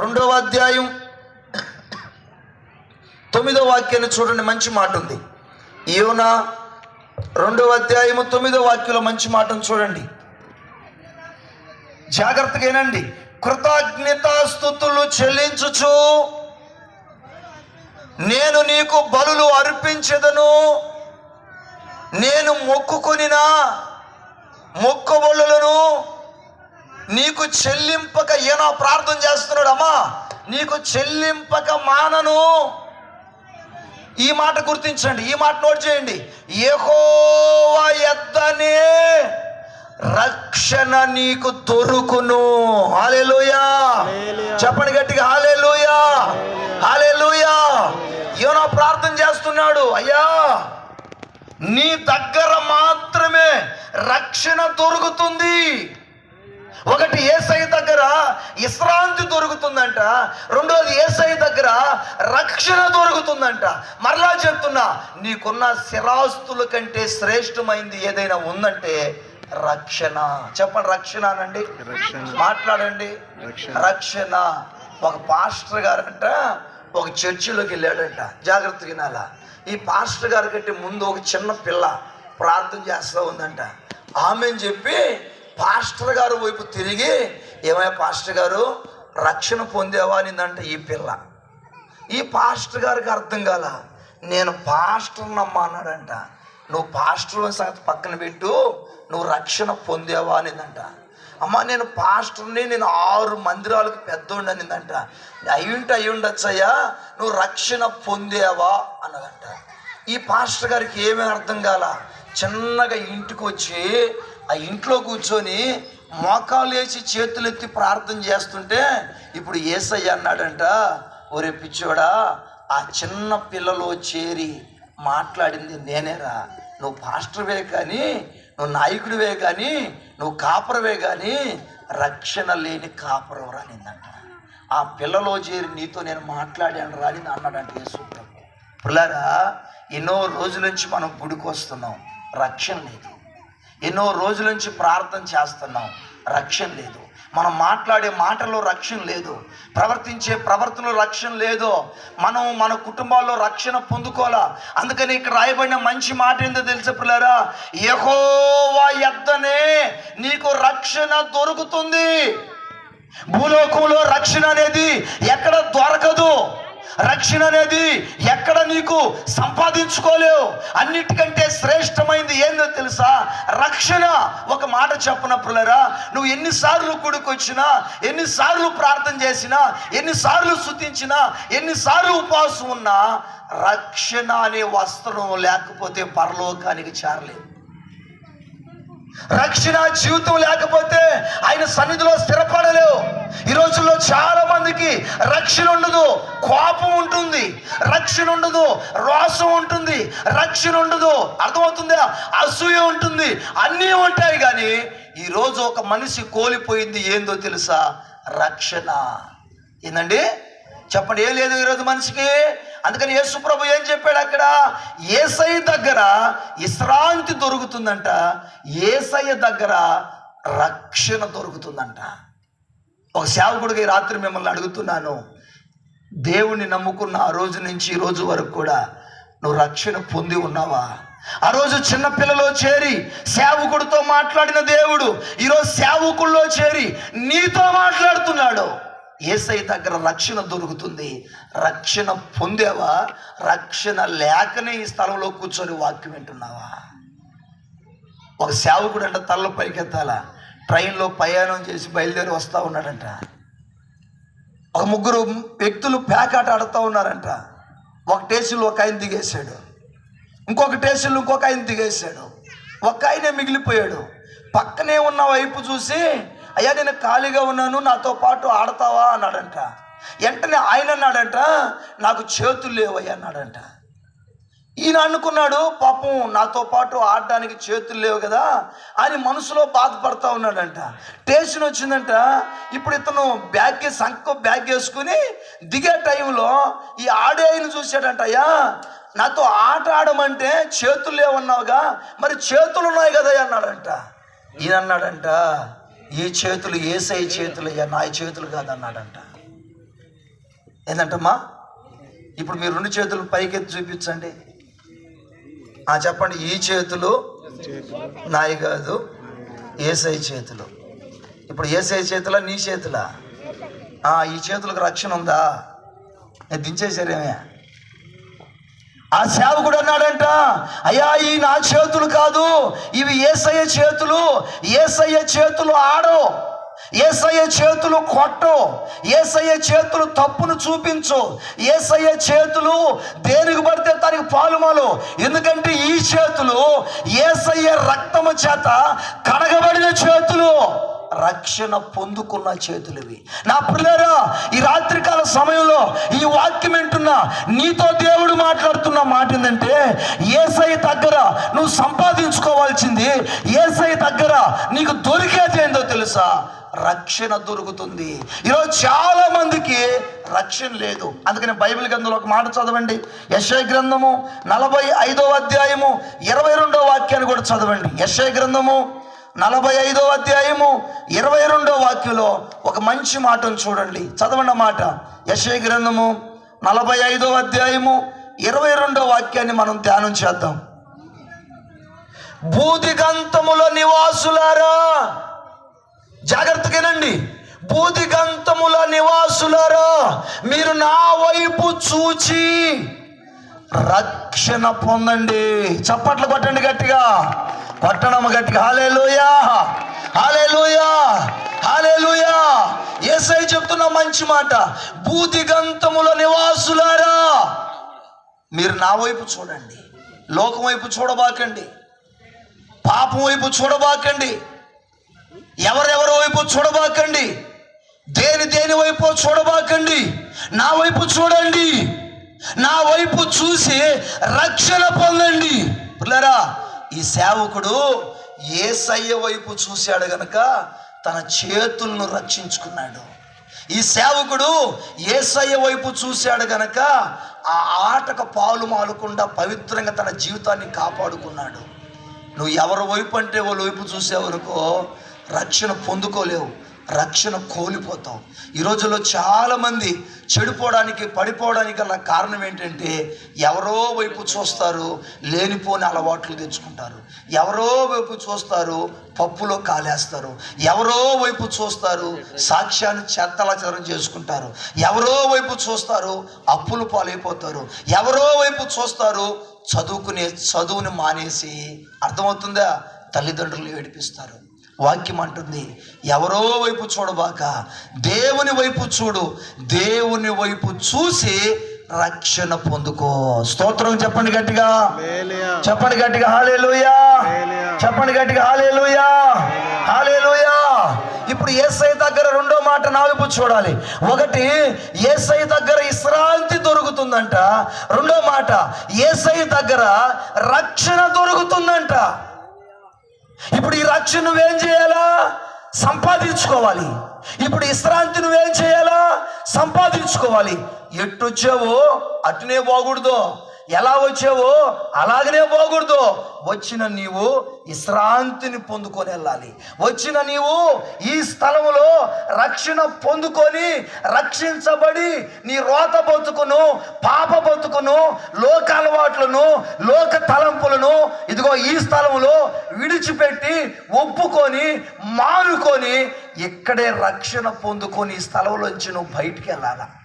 రెండవ అధ్యాయం తొమ్మిదో వాక్యాన్ని చూడండి మంచి మాట ఉంది యోనా రెండవ అధ్యాయము తొమ్మిదో వాక్యంలో మంచి మాటను చూడండి. జాగ్రత్తగా ఏనండి కృతజ్ఞతాస్థుతులు చెల్లించుచు నేను నీకు బలులు అర్పించదను. నేను మొక్కుకొనిన మొక్కబొళ్ళలను నీకు చెల్లింపక ఏనా ప్రార్థన చేస్తున్నాడు అమ్మా. నీకు చెల్లింపక మానను. ఈ మాట గుర్తించండి ఈ మాట నోట్ చేయండి. యెహోవా ఎద్దనే రక్షణ నీకు దొరుకును. హాలేలుయా చెప్పండి గట్టిగా హాలేలుయా హాలేలుయా ఏనో ప్రార్థన చేస్తున్నాడు అయ్యా. నీ దగ్గర మాత్రమే రక్షణ దొరుకుతుంది. ఒకటి ఏసై దగ్గర విశ్రాంతి దొరుకుతుందంట. రెండోది ఏసై దగ్గర రక్షణ దొరుకుతుందంట. మరలా చెప్తున్నా నీకున్న స్థిరాస్తుల కంటే శ్రేష్టమైంది ఏదైనా ఉందంటే రక్షణ. చెప్పండి రక్షణ అనండి. మాట్లాడండి. రక్షణ. రక్షణ. ఒక పాస్టర్ గారంట ఒక చర్చిలోకి వెళ్ళాడంట. జాగ్రత్తగా వినాలా. ఈ పాస్టర్ గారి కంటే ముందు ఒక చిన్న పిల్ల ప్రార్థన చేస్తూ ఉందంట. ఆమెని చెప్పి పాస్టర్ గారు వైపు తిరిగి ఏమయ్యా పాస్టర్ గారు రక్షణ పొందేవా అనిందంట ఈ పిల్ల? ఈ పాస్టర్ గారికి అర్థం కాల నేను పాస్టర్నమ్మా అన్నాడంట నువ్వు పాస్టర్ సంగతి పక్కన పెట్టు నువ్వు రక్షణ పొందేవా అనిందంట అమ్మ నేను పాస్టర్ని నేను ఆరు మందిరాలకు పెద్దోండి అనిందంట. అయ్యుంటే అయ్యుండొచ్చయ్యా నువ్వు రక్షణ పొందేవా అన్నదంట. ఈ పాస్టర్ గారికి ఏమీ అర్థం కాల చిన్నగా ఇంటికి వచ్చి ఆ ఇంట్లో కూర్చొని మోకాలు వేసి చేతులు ఎత్తి ప్రార్థన చేస్తుంటే ఇప్పుడు ఏసయ్య అన్నాడంట ఒరే పిచ్చోడా ఆ చిన్న పిల్లలో చేరి మాట్లాడింది నేనేరా. నువ్వు పాస్టర్వే కానీ నువ్వు నాయకుడివే కానీ నువ్వు కాపరవే కానీ రక్షణ లేని కాపురం రానిందంట ఆ పిల్లలో చేరి నీతో నేను మాట్లాడాను రాని అన్నాడంట యేసు ప్రభు పిల్లరా ఎన్నో రోజుల నుంచి మనం గుడికి వస్తున్నాం రక్షణ లేదు. ఎన్నో రోజుల నుంచి ప్రార్థన చేస్తున్నాం. రక్షణ లేదు. మనం మాట్లాడే మాటల్లో రక్షణ లేదు. ప్రవర్తించే ప్రవర్తనలో రక్షణ లేదు. మనం మన కుటుంబాల్లో రక్షణ పొందుకోవాలా? అందుకని ఇక్కడ రాయబడిన మంచి మాట ఏందో తెలిసి పిల్లరా? యహోవా ఎద్దనే నీకు రక్షణ దొరుకుతుంది. భూలోకంలో రక్షణ అనేది ఎక్కడ దొరకదు. రక్షణ అనేది ఎక్కడ నీకు సంపాదించుకోలేవు. అన్నిటికంటే శ్రేష్టమైంది ఏందో తెలుసా? రక్షణ. ఒక మాట చెప్పనప్పులరా నువ్వు ఎన్నిసార్లు గుడికొచ్చినా ఎన్నిసార్లు ప్రార్థన చేసినా ఎన్నిసార్లు శుతించినా ఎన్నిసార్లు ఉపవాసం ఉన్నా రక్షణ అనే వస్త్రం లేకపోతే పరలోకానికి చేరలేదు. రక్షణ జీవితం లేకపోతే ఆయన సన్నిధిలో స్థిరపడలేవు. ఈ రోజుల్లో చాలా మందికి రక్షణ ఉండదు కోపం ఉంటుంది రక్షణ ఉండదు రోషం ఉంటుంది రక్షణ ఉండదు. అర్థమవుతుందా? అసూయ ఉంటుంది అన్నీ ఉంటాయి కానీ ఈరోజు ఒక మనిషి కోల్పోయింది ఏందో తెలుసా? రక్షణ. ఏందండి? చెప్పండి ఏం లేదు ఈరోజు మనిషికి? అందుకని యేసుప్రభు ఏం చెప్పాడు అక్కడ? ఏసై దగ్గర విశ్రాంతి దొరుకుతుందంట ఏసయ్య దగ్గర రక్షణ దొరుకుతుందంట. ఒక సేవకుడికి రాత్రి మిమ్మల్ని అడుగుతున్నాను దేవుణ్ణి నమ్ముకున్న ఆ రోజు నుంచి ఈ రోజు వరకు కూడా నువ్వు రక్షణ పొంది ఉన్నావా? ఆ రోజు చిన్నపిల్లలో చేరి సేవకుడితో మాట్లాడిన దేవుడు ఈరోజు సేవకుల్లో చేరి నీతో మాట్లాడుతున్నాడు. ఏసై దగ్గర రక్షణ దొరుకుతుంది. రక్షణ పొందేవా? రక్షణ లేకనే ఈ స్థలంలో కూర్చొని వాక్యం వింటున్నావా? ఒక సేవకుడు అంట తల్ల పైకెత్తాల? ట్రైన్లో ప్రయాణం చేసి బయలుదేరి వస్తూ ఉన్నాడంట. ఒక ముగ్గురు వ్యక్తులు ప్యాకాట ఆడుతూ ఉన్నారంట. ఒక టేషన్లో ఒక ఆయన దిగేశాడు. ఇంకొక టేషన్లో ఇంకొక ఆయన దిగేశాడు. ఒక ఆయనే మిగిలిపోయాడు. పక్కనే ఉన్న వైపు చూసి అయ్యా నేను ఖాళీగా ఉన్నాను నాతో పాటు ఆడతావా అన్నాడంట. వెంటనే ఆయన అన్నాడంట నాకు చేతులు లేవయ్యా అన్నాడంట. ఈయన అనుకున్నాడు పాపం నాతో పాటు ఆడడానికి చేతులు లేవు కదా అని మనసులో బాధపడతా ఉన్నాడంట. టేషన్ వచ్చిందంట ఇప్పుడు ఇతను బ్యాగ్ సంఖ బ్యాగ్ వేసుకుని దిగే టైంలో ఈ ఆడే ఆయన చూశాడంట అయ్యా నాతో ఆట ఆడమంటే చేతులు లేవన్నావుగా మరి చేతులు ఉన్నాయి కదా అన్నాడంట. ఈయన అన్నాడంట ఈ చేతులు ఏసై చేతులు అయ్యా నా చేతులు కాదన్నాడంట. ఏంటంటమ్మా ఇప్పుడు మీరు రెండు చేతులు పైకెత్తి చూపించండి. ఆ చెప్పండి ఈ చేతులు నాయి కాదు ఏసై చేతులు. ఇప్పుడు ఏసై చేతులా నీ చేతులా? ఈ చేతులకు రక్షణ ఉందా? నేను దించేశారేమే. ఆ సేవకుడు అన్నాడంట అయ్యా ఈ నా చేతులు కాదు ఇవి ఏసయ్య చేతులు ఏసయ్య చేతులు ఆడో ఏసయ్య చేతులు కొట్టు ఏసయ్య చేతులు తప్పును చూపించు ఏసయ్య చేతులు దేనికి పడితే దానికి పాలుమాలు ఎందుకంటే ఈ చేతులు ఏసయ్య రక్తము చేత కడగబడిన చేతులు. రక్షణ పొందుకున్న చేతులవి నా పిల్లరా ఈ రాత్రికాల సమయంలో ఈ వాక్యం వింటున్నా నీతో దేవుడు మాట్లాడుతున్న మాట ఏంటంటే ఏసై దగ్గర నువ్వు సంపాదించుకోవాల్సింది ఏసై దగ్గర నీకు దొరికేది ఏందో తెలుసా? రక్షణ దొరుకుతుంది. ఈరోజు చాలా మందికి రక్షణ లేదు. అందుకని బైబిల్ గ్రంథంలో ఒక మాట చదవండి. యశయ గ్రంథము నలభై ఐదో అధ్యాయము ఇరవై రెండో వాక్యాన్ని కూడా చదవండి. యశయ గ్రంథము నలభై ఐదో అధ్యాయము ఇరవై రెండో వాక్యంలో ఒక మంచి మాటను చూడండి. చదవండి మాట. యశయ గ్రంథము నలభై ఐదో అధ్యాయము ఇరవై రెండో వాక్యాన్ని మనం ధ్యానం చేద్దాం. బూదిగంతముల నివాసులారా జాగ్రత్తగానండి బూదిగంతముల నివాసులారా మీరు నా వైపు చూచి రక్షణ పొందండి. చప్పట్లు కొట్టండి గట్టిగా. కొట్టడం గట్టిగా హాలేలుయా హాలేలుయా హాలేలుయా ఏసై చెప్తున్న మంచి మాట బూదిగంతముల నివాసులారా మీరు నా వైపు చూడండి లోకం వైపు చూడబాకండి పాపం వైపు చూడబాకండి ఎవరెవరి వైపు చూడబాకండి దేని దేని వైపు చూడబాకండి నా వైపు చూడండి నా వైపు చూసి రక్షణ పొందండి. పిల్లరా ఈ సేవకుడు ఏసయ్య వైపు చూశాడు గనక తన చేతులను రక్షించుకున్నాడు. ఈ సేవకుడు ఏసయ్య వైపు చూశాడు గనక ఆ ఆటకు పాలు మాలకుండా పవిత్రంగా తన జీవితాన్ని కాపాడుకున్నాడు. నువ్వు ఎవరి వైపు అంటే వాళ్ళ వైపు చూసేవనుకో రక్షణ పొందుకోలేవు. రక్షణ కోల్పోతాం. ఈ రోజుల్లో చాలామంది చెడిపోవడానికి పడిపోవడానికి గల కారణం ఏంటంటే ఎవరో వైపు చూస్తారు లేనిపోని అలవాట్లు తెచ్చుకుంటారు. ఎవరో వైపు చూస్తారు పప్పులో కాలేస్తారు. ఎవరో వైపు చూస్తారు సాక్ష్యాన్ని చెత్తలాచారం చేసుకుంటారు. ఎవరో వైపు చూస్తారు అప్పులు పాలైపోతారు. ఎవరో వైపు చూస్తారు చదువుకునే చదువుని మానేసి అర్థమవుతుందా? తల్లిదండ్రులు ఏడిపిస్తారు. వాక్యం అంటుంది ఎవరో వైపు చూడబాక దేవుని వైపు చూడు. దేవుని వైపు చూసి రక్షణ పొందుకో. స్తోత్రం చెప్పండి గట్టిగా. చెప్పండి గట్టిగా హాలేలుయా చెప్పండి గట్టిగా హాలేలుయా హాలేలుయా ఇప్పుడు ఏసై దగ్గర రెండో మాట నా వైపు చూడాలి. ఒకటి ఏసై దగ్గర విశ్రాంతి దొరుకుతుందంట. రెండో మాట ఏసై దగ్గర రక్షణ దొరుకుతుందంట. ఇప్పుడు ఈ రక్షణ నువ్వేం చేయాలా? సంపాదించుకోవాలి. ఇప్పుడు విశ్రాంతి నువ్వేం చేయాలా? సంపాదించుకోవాలి. ఎట్టొచ్చావో వచ్చావో అటునే పోకూడదు. ఎలా వచ్చావో అలాగనే పోకూడదు. వచ్చిన నీవు విశ్రాంతిని పొందుకొని వెళ్ళాలి. వచ్చిన నీవు ఈ స్థలములో రక్షణ పొందుకొని రక్షించబడి నీ రోత బతుకును పాప బతుకును లోక అలవాట్లను లోక తలంపులను ఇదిగో ఈ స్థలములో విడిచిపెట్టి ఒప్పుకొని మానుకొని ఇక్కడే రక్షణ పొందుకొని ఈ స్థలంలోంచి నువ్వు బయటికి వెళ్ళాలా?